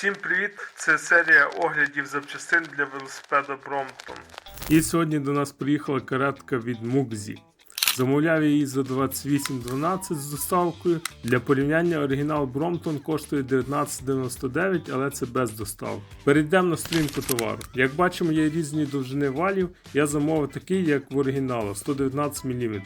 Всім привіт! Це серія оглядів запчастин для велосипеда Brompton. І сьогодні до нас приїхала каретка від Мукзі. Замовляв її за 28,12 з доставкою. Для порівняння оригінал Brompton коштує 19,99, але це без доставки. Перейдемо на сторінку товару. Як бачимо, є різні довжини валів. Я замовив такий, як в оригіналу 119 мм.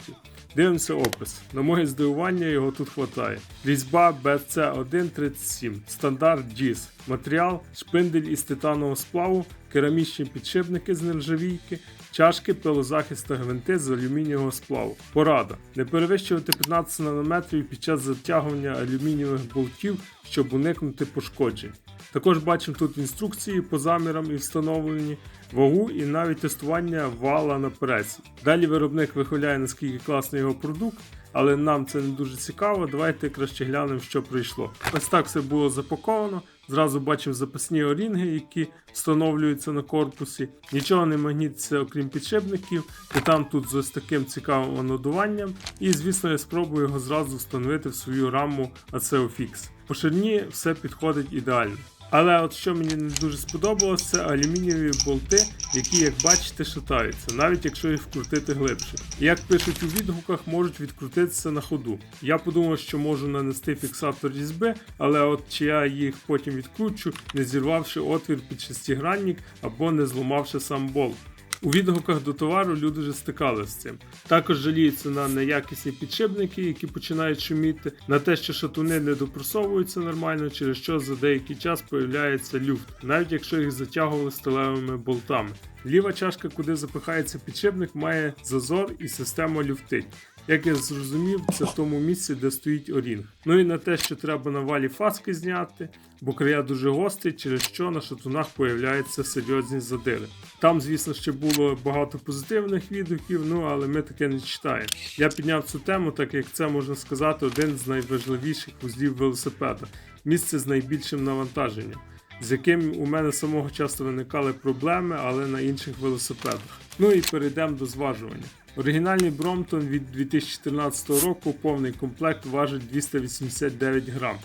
Дивимося опис. На моє здивування його тут хватає. Різьба BC137, стандарт GIS. Матеріал, шпиндель із титанового сплаву, керамічні підшипники з нержавійки, чашки, пилозахист та гвинти з алюмінієвого сплаву. Порада. Не перевищувати 15 нанометрів під час затягування алюмінієвих болтів, щоб уникнути пошкоджень. Також бачимо тут інструкції по замірам і встановленні, вагу і навіть тестування вала на пресі. Далі виробник вихваляє наскільки класний його продукт, але нам це не дуже цікаво. Давайте краще глянемо, що прийшло. Ось так все було запаковано. Зразу бачив запасні орінги, які встановлюються на корпусі. Нічого не магнітиться, окрім підшипників, і там тут з ось таким цікавим анодуванням. І звісно, я спробую його зразу встановити в свою раму ACEOFIX. По ширині все підходить ідеально. Але от що мені не дуже сподобалось, це алюмінієві болти, які, як бачите, шатаються, навіть якщо їх вкрутити глибше. Як пишуть у відгуках, можуть відкрутитися на ходу. Я подумав, що можу нанести фіксатор різьби, але от чи я їх потім відкручу, не зірвавши отвір під шестигранник або не зламавши сам болт. У відгуках до товару люди вже стикалися з цим. Також жаліються на неякісні підшипники, які починають шуміти, на те, що шатуни не допросовуються нормально, через що за деякий час появляється люфт, навіть якщо їх затягували сталевими болтами. Ліва чашка, куди запихається підшипник, має зазор і система люфтить. Як я зрозумів, це в тому місці, де стоїть орінг. Ну і на те, що треба на валі фаски зняти, бо края дуже гострі, через що на шатунах появляються серйозні задири. Там, звісно, ще було багато позитивних відгуків, ну але ми таке не читаємо. Я підняв цю тему, так як це можна сказати один з найважливіших вузлів велосипеда, місце з найбільшим навантаженням. З яким у мене самого часто виникали проблеми, але на інших велосипедах. Ну і перейдемо до зважування. Оригінальний Бромтон від 2014 року повний комплект важить 289 грам.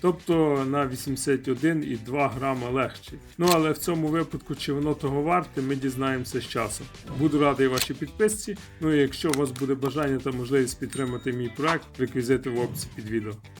Тобто на 81,2 грама легший. Ну але в цьому випадку, чи воно того варте, ми дізнаємося з часом. Буду радий вашій підписці. Ну і якщо у вас буде бажання та можливість підтримати мій проект, реквізити в описі під відео.